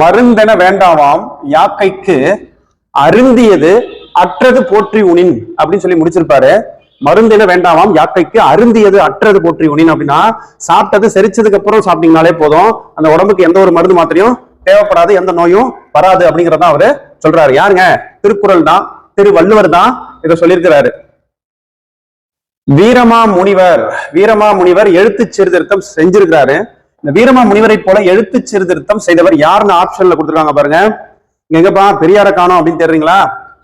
மருந்தென வேண்டாவாம் யாக்கைக்கு அருந்தியது அற்றது போற்றி உனின் அப்படின்னு சொல்லி முடிச்சிருப்பாரு. மருந்தென வேண்டாமாம் யாக்கைக்கு அருந்தியது அற்றது போற்றி உனின் அப்படின்னா சாப்பிட்டது செரிச்சதுக்கு அப்புறம் சாப்பிட்டீங்கனாலே போதும். அந்த உடம்புக்கு எந்த ஒரு மருந்து மாத்திரையும் தேவைப்படாது எந்த நோயும் வராது அப்படிங்கறத அவரு சொல்றாரு. யாருங்க? திருக்குறள் தான் திரு வள்ளுவர் தான் இதை சொல்லியிருக்கிறாரு. வீரமா முனிவர் வீரமா முனிவர் எழுத்து சீர்திருத்தம் செஞ்சிருக்கிறாரு. இந்த வீரமா முனிவரை போல எழுத்து சீர்திருத்தம் செய்தவர் யாருன்னு ஆப்ஷன்ல கொடுத்துருக்காங்க பாருங்க. இங்க எங்கப்பா பெரியார காணோம் அப்படின்னு தெரியுங்களா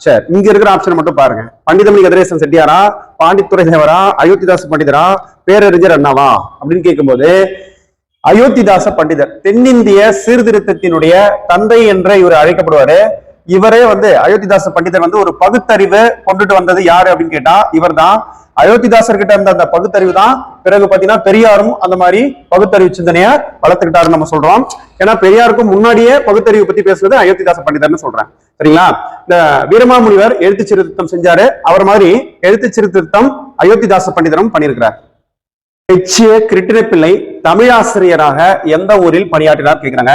சரி இங்க இருக்கிற ஆப்ஷன் மட்டும் பாருங்க. பண்டிதமணி கதிரேசன் செட்டியாரா? பாண்டித்துறை தேவரா அயோத்திதாச பண்டிதரா? பேரறிஞர் அண்ணாவா? அப்படின்னு கேட்கும்போது அயோத்திதாச பண்டிதர் தென்னிந்திய சீர்திருத்தத்தினுடைய தந்தை என்ற இவர் அழைக்கப்படுவாரு. இவரே வந்து அயோத்திதாச பண்டிதர் வந்து ஒரு பகுத்தறிவு கொண்டுட்டு வந்தது யாரு அப்படின்னு கேட்டா இவர்தான். அயோத்திதாசர் கிட்ட இருந்த அந்த பகுத்தறிவு தான் பிறகு பாத்தீங்கன்னா பெரியாரும் அந்த மாதிரி பகுத்தறிவு சிந்தனைய வளர்த்துக்கிட்டாருன்னு நம்ம சொல்றோம். ஏன்னா பெரியாருக்கும் முன்னாடியே பகுத்தறிவு பத்தி பேசுறது அயோத்திதாச பண்டிதர்னு சொல்றேன். சரிங்களா? இந்த வீரமாமுனிவர் எழுத்து சீர்திருத்தம் செஞ்சாரு. அவர் மாதிரி எழுத்து சீர்திருத்தம் அயோத்திதாச பண்டிதரும் பண்ணியிருக்கிறார். எச்சிய கிருட்டின பிள்ளை தமிழாசிரியராக எந்த ஊரில் பணியாற்றினார் கேட்கிறாங்க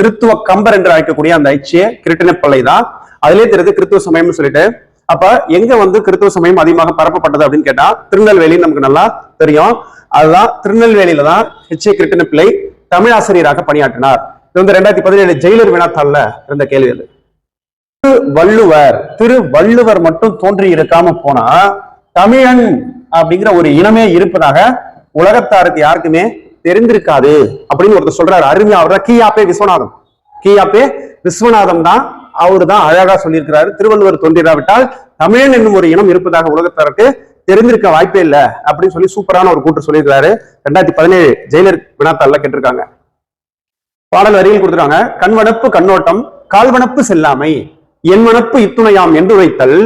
கிறித்துவ கம்பர் என்று அழைக்கக்கூடிய அந்த ஐச்சிய கிருட்டின பிள்ளை தான். அதுலேயே தெரியுது கிறித்துவ சமயம்னு சொல்லிட்டு. அப்ப எங்க வந்து கிறித்துவ சமயம் அதிகமாக பரப்பப்பட்டது அப்படின்னு கேட்டா திருநெல்வேலி நமக்கு நல்லா தெரியும். அதுதான் திருநெல்வேலியில தான் எச்சிய கிருட்டின பிள்ளை தமிழாசிரியராக பணியாற்றினார். இது வந்து ரெண்டாயிரத்தி பதினேழு ஜெயிலர் வினாத்தாள்ல இருந்த கேள்வி அது. திரு வள்ளுவர் திரு வள்ளுவர் மட்டும் தோன்றி இருக்காம போனா தமிழன் அப்படிங்கிற ஒரு இனமே இருப்பதாக உலகத்தாருக்கு யாருக்குமே தெரிந்திருக்காது அப்படின்னு ஒருத்தர் சொல்றாரு. அருமையா அவர் கீயாப்பே விஸ்வநாதம். கீயாப்பே விஸ்வநாதம் தான் அவர் தான் அழகா சொல்லியிருக்கிறாரு. திருவள்ளுவர் தோன்றிராவிட்டால் தமிழன் என்னும் ஒரு இனம் இருப்பதாக உலகத்தாருக்கு தெரிந்திருக்க வாய்ப்பே இல்லை அப்படின்னு சொல்லி சூப்பரான ஒரு கூற்று சொல்லியிருக்கிறாரு. ரெண்டாயிரத்தி பதினேழு ஜெயிலர் வினாத்தாள்ல கேட்டிருக்காங்க. பாடல் வரியில் கொடுத்துருக்காங்க கண்வனப்பு கண்ணோட்டம் கால்வனப்பு செல்லாமை என்வனப்பு இத்துணையாம் என்று வைத்தல்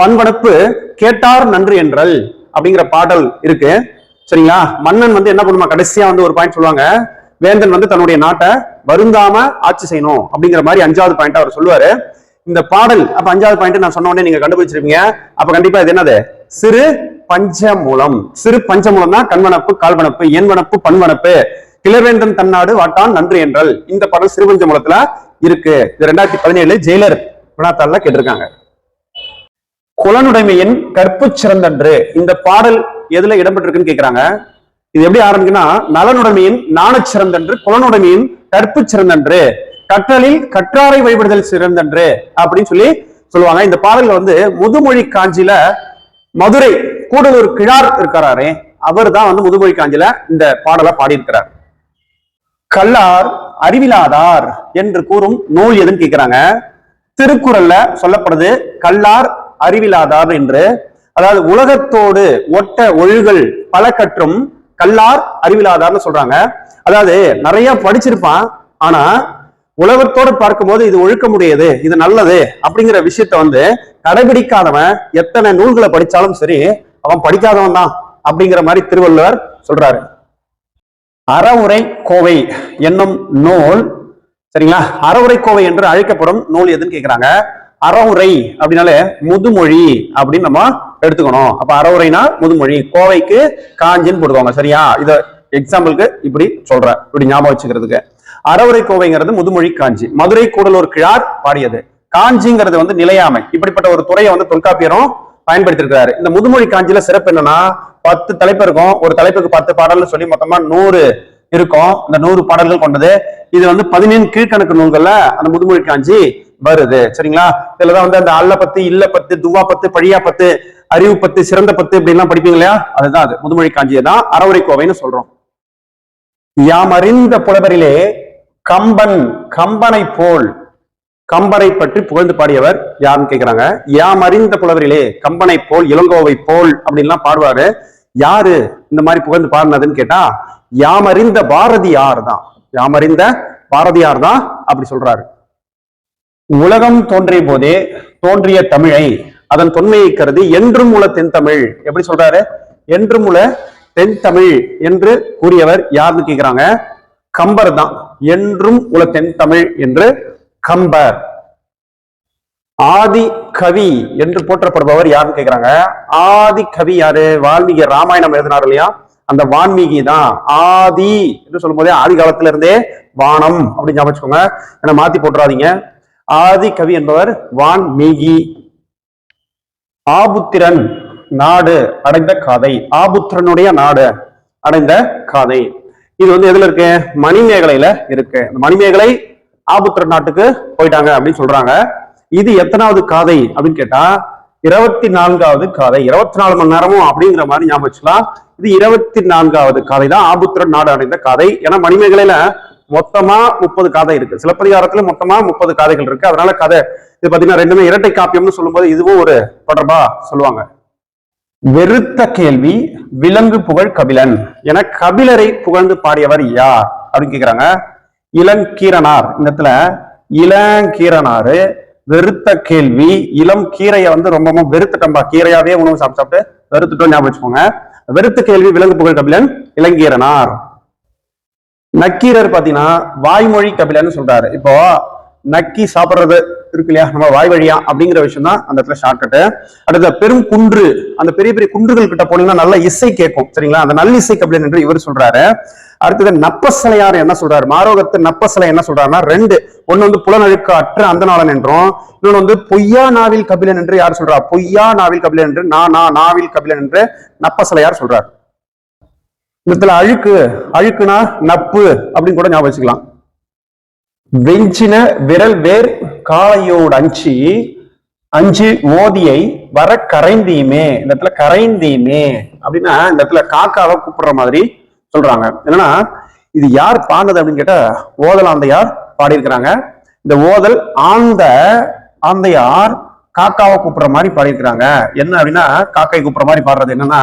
பண்வனப்பு கேட்டார் நன்று என்றல் அப்படிங்கிற பாடல் இருக்கு. சரிங்களா? மன்னன் வந்து என்ன பண்ணுமா? கடைசியா வந்து ஒரு பாயிண்ட் சொல்லுவாங்க. வேந்தன் வந்து தன்னுடைய நாட்டை வருந்தாம ஆட்சி செய்யணும் அப்படிங்கிற மாதிரி அஞ்சாவது பாயிண்ட் அவர் சொல்லுவாரு. இந்த பாடல் அப்ப அஞ்சாவது பாயிண்ட் நான் சொன்ன உடனே நீங்க கண்டுபிடிச்சிருப்பீங்க. அப்ப கண்டிப்பா இது என்னது? சிறு பஞ்சமூலம். சிறு பஞ்சமூலம் தான் கண்வனப்பு கால்வனப்பு எண்வனப்பு பண்வனப்பு கிளவேந்தன் தன்னாடு வாட்டான் நன்று என்றல். இந்த பாடல் சிறுபஞ்சமூலத்துல இருக்கு. இது ரெண்டாயிரத்தி பதினேழு ஜெயிலர் வினாத்தாள்ல கேட்டிருக்காங்க. குலனுடைமையின் கற்பு சிறந்தன்று. இந்த பாடல் எதுல இடம்பெற்றிருக்குன்னு கேக்குறாங்க. இது எப்படி ஆரம்பிக்குன்னா நலனுடைமையின் நாண சிறந்தன்று குலனுடைமையின் கற்பு சிறந்தன்று கற்றலில் கற்றாரை வழிபடுதல் சிறந்தன்று அப்படின்னு சொல்லி சொல்லுவாங்க. இந்த பாடல்கள் வந்து முதுமொழி காஞ்சில மதுரை கூடலூர் கிழார் இருக்கிறாரே அவர் தான் வந்து முதுமொழி காஞ்சில இந்த பாடலை பாடியிருக்கிறார். கல்லார் அறிவிலாதார் என்று கூறும் நூல் எதுன்னு கேட்கிறாங்க திருக்குறள்ல சொல்லப்படுது கல்லார் அறிவிலாதார் என்று. அதாவது உலகத்தோடு ஒட்ட ஒழுகல் பல கற்றும் கல்லார் அறிவிலாதார்னு சொல்றாங்க. அதாவது நிறைய படிச்சிருப்பான் ஆனா உலகத்தோடு பார்க்கும்போது இது ஒழுக்கமுடையது இது நல்லது அப்படிங்கிற விஷயத்த வந்து கடைபிடிக்காதவன் எத்தனை நூல்களை படிச்சாலும் சரி அவன் படிக்காதவன் தான் அப்படிங்கிற மாதிரி திருவள்ளுவர் சொல்றாரு. அறவுரை கோவை என்னும் நூல் சரிங்களா? அறவுரை கோவை என்று அழைக்கப்படும் நூல் எதுன்னு கேட்கிறாங்க அறவுரை அப்படின்னாலே முதுமொழி அப்படின்னு நம்ம எடுத்துக்கணும். அப்ப அறவுரைனா முதுமொழி கோவைக்கு காஞ்சின்னு போடுவாங்க சரியா? இதை எக்ஸாம்பிளுக்கு இப்படி சொல்றேன். இப்படி ஞாபகம் வச்சுக்கிறதுக்கு. அறவுரை கோவைங்கிறது முதுமொழி காஞ்சி. மதுரை கூடலூர் கிழார் பாடியது. காஞ்சிங்கிறது வந்து நிலையாமை. இப்படிப்பட்ட ஒரு துறையை வந்து தொல்காப்பியரும் பயன்படுத்திருக்கிறாரு. இந்த முதுமொழி காஞ்சியில சிறப்பு என்னன்னா பத்து தலைப்பு இருக்கும். ஒரு தலைப்புக்கு பத்து பாடல்னு சொல்லி மொத்தமா நூறு இருக்கும். இந்த நூறு பாடல்கள் கொண்டது. இது வந்து பதினேழு கீழ்கணக்கு நூல்கள்ல அந்த முதுமொழி காஞ்சி வருது. சரிங்களா? இதுலதான் வந்து அந்த அல்ல பத்து இல்ல பத்து துவா பத்து பழியா பத்து அறிவு பத்து சிறந்த பத்து இப்படிலாம் படிப்பீங்க இல்லையா? அதுதான் அது. முதுமொழி காஞ்சியை தான் அறவுரை கோவைன்னு சொல்றோம். யாம் அறிந்த புலவரிலே கம்பன் கம்பனை போல் கம்பனை பற்றி புகழ்ந்து பாடியவர் யாருன்னு கேட்கிறாங்க யாம் அறிந்த புலவரிலே கம்பனை போல் இளங்கோவை போல் அப்படின்லாம் பாடுவாரு. யாரு இந்த மாதிரி புகழ்ந்து பாடினதுன்னு கேட்டா யாம் அறிந்த பாரதியார் தான். யாம் அறிந்த பாரதியார் தான் அப்படி சொல்றாரு. உலகம் தோன்றிய போதே தோன்றிய தமிழை அதன் தொன்மையை கருதி என்றும் உல தென் தமிழ். எப்படி சொல்றாரு? என்றும் தென் தென்தமிழ் என்று கூறியவர் யாருன்னு கேட்கிறாங்க கம்பர் தான். என்றும் உள்ள தென்தமிழ் என்று கம்பர். ஆதி கவி என்று போற்றப்படுபவர் யாருன்னு கேட்கிறாங்க ஆதி கவி யாரு? வால்மீகி ராமாயணம் எழுதினார் இல்லையா? அந்த வான்மீகி தான். ஆதி என்று சொல்லும் போதே ஆதி காலத்துல இருந்தே வானம் அப்படின்னு ஞாபகம் வச்சுக்கோங்க. ஏன்னா மாத்தி போட்டுறாதீங்க. ஆதி கவி என்பவர் வான்மீகி. ஆபுத்திரன் நாடு அடைந்த காதை ஆபுத்திரனுடைய நாடு அடைந்த காதை. இது வந்து எதுல இருக்கு? மணிமேகலையில இருக்கு. இந்த மணிமேகலை ஆபுத்திரன் நாட்டுக்கு போயிட்டாங்க அப்படின்னு சொல்றாங்க. இது எத்தனாவது காதை அப்படின்னு கேட்டா இருபத்தி நான்காவது காதை. இருபத்தி நாலு மணி நேரமும் அப்படிங்கிற மாதிரி ஞாபகம் வச்சுக்கலாம். இது இருபத்தி நான்காவது காதை தான் ஆபுத்திரன் நாடு அடைந்த காதை. ஏன்னா மணிமேகலையில மொத்தமா முப்பது காதை இருக்கு. சிலப்பதிகாரத்துல மொத்தமா முப்பது காதைகள் இருக்கு. அதனால கதை இது பாத்தீங்கன்னா ரெண்டுமே இரட்டை காப்பியம்னு சொல்லும்போது இதுவும் ஒரு தொடர்பா சொல்லுவாங்க. வெறுத்த கேள்வி விலங்கு புகழ் கபிலன். என கபிலரை புகழ்ந்து பாடியவர் யார்? அப்படின்னு கேக்குறாங்க. இளங்கீரனார் இந்த இடத்துல இளங்கீரனாரு வெறுத்த கேள்வி இளம் கீரையை வந்து ரொம்பவும் வெறுத்துட்டம்பா கீரையாவே உணவு சாப்பிட்டு சாப்பிட்டு வெறுத்துட்டோம் ஞாபகம் வச்சுக்கோங்க. வெறுத்த கேள்வி விலங்கு புகழ் கபிலன் இளங்கீரனார் நக்கீரர் பாத்தீங்கன்னா வாய்மொழி கபிலன்னு சொல்றாரு. இப்போ நக்கி சாப்பிடுறது இருக்கு இல்லையா? நம்ம வாய் வழியா அப்படிங்கிற விஷயம் தான் அந்த இடத்துல ஷார்ட்கட் அடுத்த பெரும் குன்று. அந்த பெரிய பெரிய குன்றுகள் கிட்ட போனீங்கன்னா நல்ல இசை கேட்கும். சரிங்களா? அந்த நல்ல இசை கபிலன் என்று இவர் சொல்றாரு. அடுத்தது நப்பசலையார் என்ன சொல்றாரு? மாரோகத்து நப்பசலை என்ன சொல்றாருன்னா ரெண்டு. ஒன்னு வந்து புலனழுக்க அற்ற அந்த நாளன் என்றும் இன்னொன்று வந்து பொய்யா நாவில் கபிலன் என்று யார் சொல்றா? பொய்யா நாவில் கபிலன் என்று நா நா நாவில் கபிலன் என்று நப்பசலையார் சொல்றார். இந்த இடத்துல அழுக்கு அழுக்குனா நப்பு அப்படின்னு கூட ஞாபகம் வச்சுக்கலாம். வெஞ்சின விரல் வேர் காளையோடு அஞ்சி அஞ்சு ஓதியை வர கரைந்தீமே இந்த இடத்துல கரைந்தீமே அப்படின்னா இந்த இடத்துல காக்காவை கூப்பிடுற மாதிரி சொல்றாங்க. என்னன்னா இது யார் பாடினது அப்படின்னு கேட்டா ஓதல் ஆந்தையார் பாடியிருக்கிறாங்க. இந்த ஓதல் ஆந்த ஆந்தையார் காக்காவை கூப்பிடுற மாதிரி பாடியிருக்கிறாங்க. என்ன அப்படின்னா காக்கை கூப்பிடுற மாதிரி பாடுறது என்னன்னா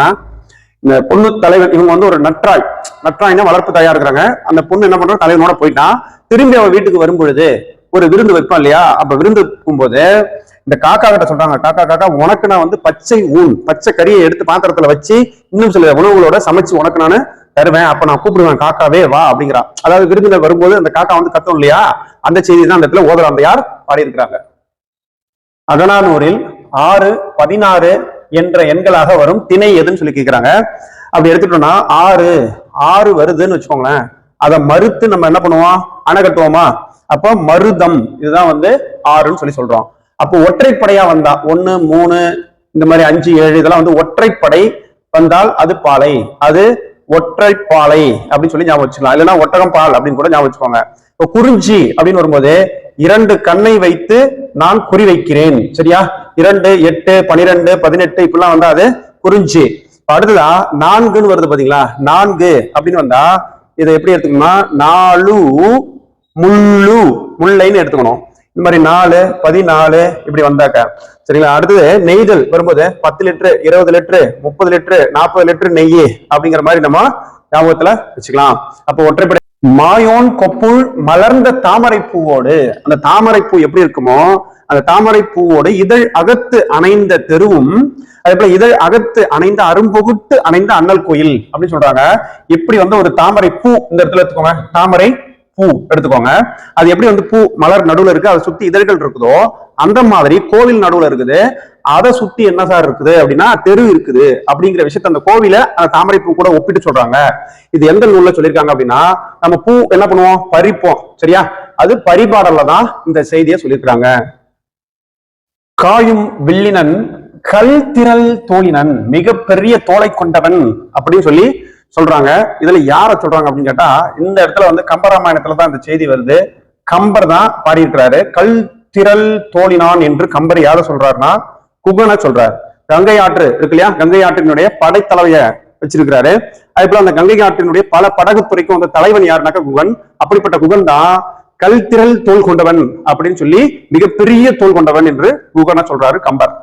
இந்த பொண்ணு தலைவன் இவங்க வந்து ஒரு நற்றாய். நற்றாய்னா வளர்ப்பு தாயா இருக்கிறாங்க. அந்த பொண்ணு என்ன பண்றா தலைவனோட போயிட்டான் திரும்பி அவன் வீட்டுக்கு வரும்பொழுது ஒரு விருந்து வைப்பான் இல்லையா? அப்ப விருந்து வைக்கும் போது இந்த காக்கா கிட்ட சொல்றாங்க காக்கா காக்கா உனக்கு நான் வந்து பச்சை ஊன் பச்சை கறியை எடுத்து பாத்திரத்துல வச்சு இன்னும் சில உணவுகளோட சமைச்சு உனக்கு நான் தருவேன். அப்ப நான் கூப்பிடுவேன் காக்காவே வா அப்படிங்கிறா. அதாவது விருந்தினர் வரும்போது அந்த காக்கா வந்து கத்தும் இல்லையா? அந்த செய்தி தான் அந்த இடத்துல ஓதலாம். யார்? பாடியிருக்கிறாங்க. அகனானூரில் ஆறு பதினாறு என்ற எண்களாக வரும். திணை எதுன்னு சொல்லி கேட்கிறாங்க அப்படி எடுத்துட்டோம்னா ஆறு ஆறு வருதுன்னு வச்சுக்கோங்களேன். அதை மறுத்து நம்ம என்ன பண்ணுவோம்? அணை கட்டுவோமா அப்போ மருதம் இதுதான் வந்து ஆறுன்னு சொல்லி சொல்றோம். அப்போ ஒற்றைப்படையா வந்தா ஒன்னு மூணு இந்த மாதிரி அஞ்சு ஏழு இதெல்லாம் வந்து ஒற்றைப்படை வந்தால் அது பாலை. அது ஒற்றைப்பாலை அப்படின்னு சொல்லி ஞாபகம் வச்சுக்கலாம். இல்லைன்னா ஒட்டகம் பால் அப்படின்னு கூட ஞாபகம் வச்சுக்கோங்க. இப்போ குறிஞ்சி அப்படின்னு வரும்போது இரண்டு கண்ணை வைத்து நான் குறி வைக்கிறேன். சரியா? இரண்டு எட்டு பனிரெண்டு பதினெட்டு இப்படிலாம் வந்தா அது குறிஞ்சி. இப்ப அடுத்ததா நான்குன்னு வருது பாத்தீங்களா? நான்கு அப்படின்னு வந்தா இதை எப்படி எடுத்துக்கணும்னா நாலு முள்ளு முல்லைன்னு எடுத்துக்கணும். இந்த மாதிரி நாலு பதினாலு இப்படி வந்தாக்க. சரிங்களா? அடுத்தது நெய்தல் வரும்போது பத்து லிட்டரு இருபது லிட்டரு முப்பது லிட்டரு நாற்பது லிட்டரு நெய் அப்படிங்கிற மாதிரி நம்ம ஞாபகத்துல வச்சுக்கலாம். அப்போ ஒற்றைப்படை மாயோன் கொப்புள் மலர்ந்த தாமரை பூவோடு அந்த தாமரை பூ எப்படி இருக்குமோ அந்த தாமரை பூவோடு இதழ் அகத்து அணைந்த தெருவும் அதே போல இதழ் அகத்து அணைந்த அரும்பொகுட்டு அணைந்த அண்ணல் கோயில் அப்படின்னு சொல்றாங்க. எப்படி வந்து ஒரு தாமரை பூ இந்த இடத்துல எடுத்துக்கோங்க. தாமரை பூ எடுத்துக்கோங்க. அது எப்படி வந்து பூ மலர் நடுவில் இருக்கு? அதை சுத்தி இதழ்கள் இருக்குதோ அந்த மாதிரி கோவில் நடுவில் இருக்குது. அதை சுத்தி என்ன சார் இருக்குது அப்படின்னா தெரு இருக்குது அப்படிங்கிற விஷயத்த அந்த கோவில அந்த தாமரை பூ கூட ஒப்பிட்டு சொல்றாங்க. இது எந்த நூல்ல சொல்லியிருக்காங்க அப்படின்னா நம்ம பூ என்ன பண்ணுவோம்? பறிப்போம். சரியா? அது பரிபாடல்ல தான் இந்த செய்தியை சொல்லியிருக்கிறாங்க. காயும் வில்லினன் கல் திரள் தோழினன் மிகப்பெரிய தோலை கொண்டவன் அப்படின்னு சொல்லி சொல்றாங்க. இதுல யார சொல்றாங்க அப்படின்னு கேட்டா இந்த இடத்துல வந்து கம்பராமாயணத்துல தான் இந்த செய்தி வருது. கம்பர் தான் பாடியிருக்கிறாரு. கல் திரள் தோழினான் என்று கம்பர் யார சொல்றாருன்னா குகனை சொல்றாரு. கங்கை ஆற்று இருக்கு இல்லையா? கங்கை ஆற்றினுடைய படைத்தலைவைய வச்சிருக்கிறாரு. அதே போல அந்த கங்கை ஆற்றினுடைய பல படகுத்துறைக்கும் அந்த தலைவன் யாருனாக்கா குகன். அப்படிப்பட்ட குகன் தான் கல்திரல் தோல் கொண்டவன் அப்படின்னு சொல்லி மிகப்பெரிய தோல் கொண்டவன் என்று குகனை சொல்றாரு கம்பர்.